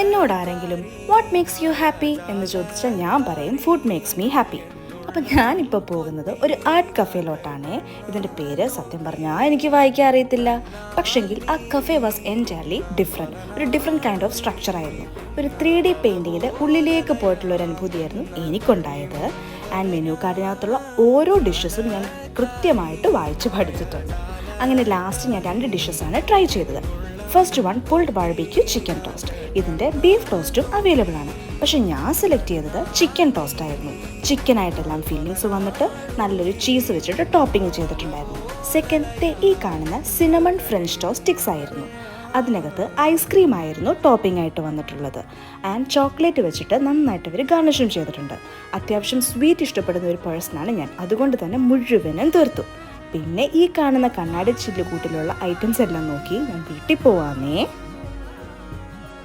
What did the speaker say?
എന്നോട് ആരെങ്കിലും what makes you happy എന്ന് ചോദിച്ചാൽ ഞാൻ പറയും ഫുഡ് മേക്സ് മീ ഹാപ്പി അപ്പം ഞാനിപ്പോൾ പോകുന്നത് ഒരു ആർട്ട് കഫേയിലോട്ടാണ് ഇതിന്റെ പേര് സത്യം പറഞ്ഞാൽ എനിക്ക് വായിക്കാൻ അറിയത്തില്ല. പക്ഷെങ്കിൽ ആ കഫേ വാസ് എന്റയർലി ഡിഫറെന്റ് ഒരു ഡിഫറെന്റ് കൈൻഡ് ഓഫ് സ്ട്രക്ചർ ആയിരുന്നു. ഒരു ത്രീ ഡി പെയിന്റിങ്ങിന്റെ ഉള്ളിലേക്ക് പോയിട്ടുള്ള ഒരു അനുഭൂതിയായിരുന്നു എനിക്കുണ്ടായത്. ആൻഡ് മെനു കാർഡിനകത്തുള്ള ഓരോ ഡിഷസും ഞാൻ കൃത്യമായിട്ട് വായിച്ച് പഠിച്ചിട്ടുണ്ട്. അങ്ങനെ ലാസ്റ്റ് ഞാൻ രണ്ട് ഡിഷസാണ് ട്രൈ ചെയ്തത്. First one pulled barbecue chicken toast ഇതിന്റെ ബീഫ് ടോസ്റ്റും അവൈലബിൾ ആണ്. പക്ഷെ ഞാൻ സെലക്ട് ചെയ്തത് ചിക്കൻ ടോസ്റ്റ് ആയിരുന്നു. ചിക്കൻ ചിക്കനായിട്ടെല്ലാം ഫീലിങ്സ് വന്നിട്ട് നല്ലൊരു ചീസ് വെച്ചിട്ട് ടോപ്പിംഗ് ചെയ്തിട്ടുണ്ടായിരുന്നു. സെക്കൻഡ് ഈ കാണുന്ന സിനമൺ ഫ്രഞ്ച് ടോസ്റ്റ് സ്റ്റിക്സ് ആയിരുന്നു. അതിനകത്ത് ഐസ്ക്രീം ആയിരുന്നു ടോപ്പിംഗ് ആയിട്ട് വന്നിട്ടുള്ളത്. ആൻഡ് ചോക്ലേറ്റ് വെച്ചിട്ട് നന്നായിട്ട് ഇവർ ഗാർണിഷും ചെയ്തിട്ടുണ്ട്. അത്യാവശ്യം സ്വീറ്റ് ഇഷ്ടപ്പെടുന്ന ഒരു പേഴ്സണാണ് ഞാൻ. അതുകൊണ്ട് തന്നെ മുഴുവനും തീർത്തു. പിന്നെ ഈ കാണുന്ന കണ്ണാടി ചില്ലുകൂട്ടിലുള്ള ഐറ്റംസ് എല്ലാം നോക്കി ഞാൻ വീട്ടിൽ പോവാന്നേ